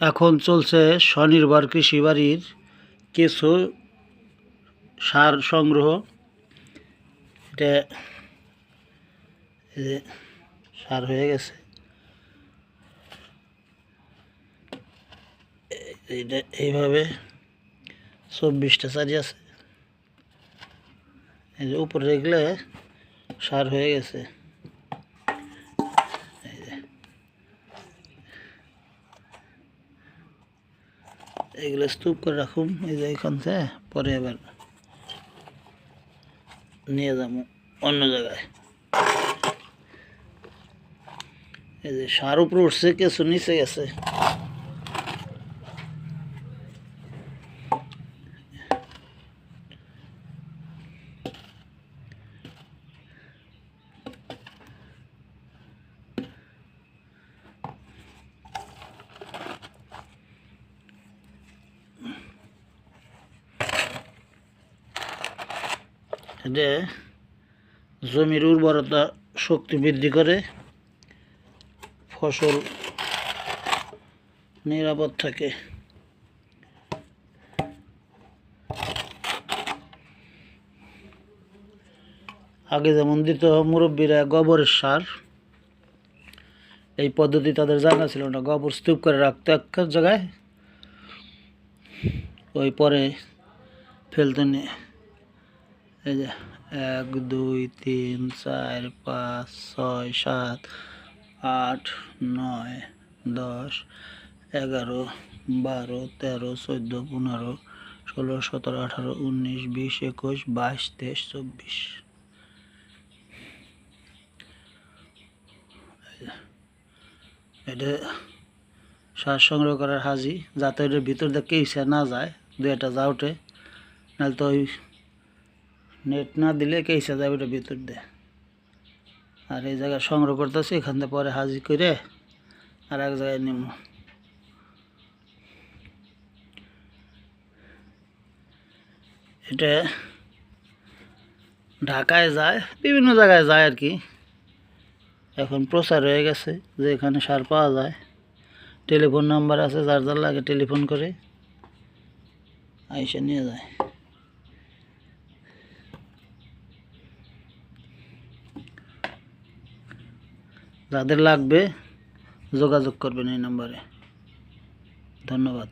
এখন চলছে স্বনির্ভর কৃষি বাড়ির কিছু সার সংগ্রহ। এটা সার হয়ে গেছে। এইভাবে চব্বিশটা চারি আছে। এই যে উপরে এগুলো সার হয়ে গেছে এই যে। এগুলো স্তূপ করে রাখুন এই যে এখান থেকে পরে এবার নিয়ে যাব অন্য জায়গায় এই যে সার উপরে উঠছে কিছু নিচে গেছে এটা জমির উর্বরতা শক্তি বৃদ্ধি করে ফসল নিরাপদ থাকে। আগে যেমন দিত মুরব্বীরা গোবরের সার, এই পদ্ধতি তাদের জানা ছিল না। গোবর স্তূপ করে রাখতো এক জায়গায়, ওই পরে ফেলতে নিয়ে এই যে, এক, দুই, তিন, চার, পাঁচ, ছয়, সাত, আট, নয়, দশ, এগারো, বারো, তেরো, চোদ্দ, পনেরো, ষোলো, সতেরো, আঠারো, উনিশ, বিশ, একুশ, বাইশ, তেইশ, চব্বিশ। এটা শ্বাস সংগ্রহ করার হাজি, যাতে এটার ভিতর দিয়ে কেসে না যায় দু একটা যা ওঠে নাহলে তো ওই নেট না দিলে কেসে যাবে ওটা ভিতর দিয়ে। আর এই জায়গায় সংগ্রহ করতেছি, এখান থেকে পরে হাজির করে আর এক জায়গায় নিব এটা ঢাকায় যায়, বিভিন্ন জায়গায় যায় আর কি। এখন প্রচার হয়ে গেছে যে এখানে সার পাওয়া যায়। টেলিফোন নাম্বার আছে, যার যার লাগে টেলিফোন করে আইসা নিয়ে যায়। যাদের লাগবে যোগাযোগ করবেন এই নাম্বারে। ধন্যবাদ।